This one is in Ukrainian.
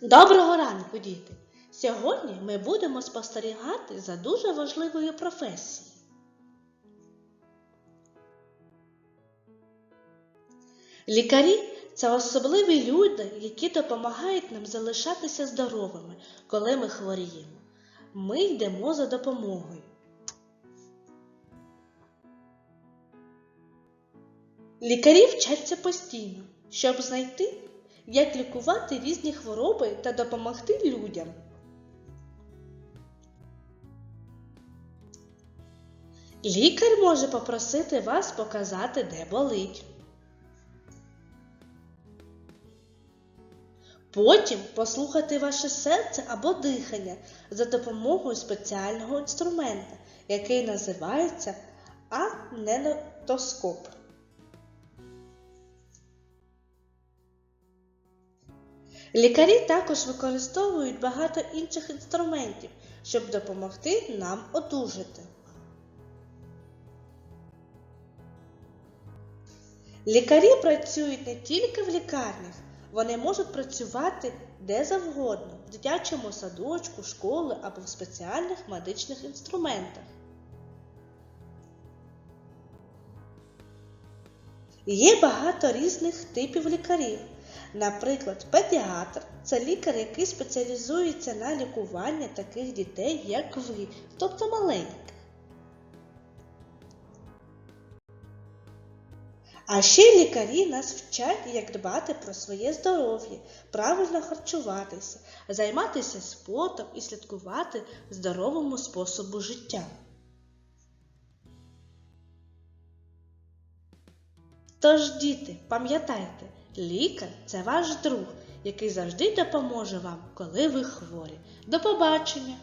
Доброго ранку, діти! Сьогодні ми будемо спостерігати за дуже важливою професією. Лікарі це особливі люди, які допомагають нам залишатися здоровими, коли ми хворіємо. Ми йдемо за допомогою. Лікарі вчаться постійно, щоб знайти, як лікувати різні хвороби та допомогти людям. Лікар може попросити вас показати, де болить. Потім послухати ваше серце або дихання за допомогою спеціального інструмента, який називається аненотоскоп. Лікарі також використовують багато інших інструментів, щоб допомогти нам одужати. Лікарі працюють не тільки в лікарнях, вони можуть працювати де завгодно, в дитячому садочку, школи або в спеціальних медичних інструментах. Є багато різних типів лікарів. Наприклад, педіатр це лікар, який спеціалізується на лікуванні таких дітей, як ви, тобто маленьких. А ще лікарі нас вчать, як дбати про своє здоров'я, правильно харчуватися, займатися спортом і слідкувати здоровому способу життя. Тож, діти, пам'ятайте, лікар це ваш друг, який завжди допоможе вам, коли ви хворі. До побачення!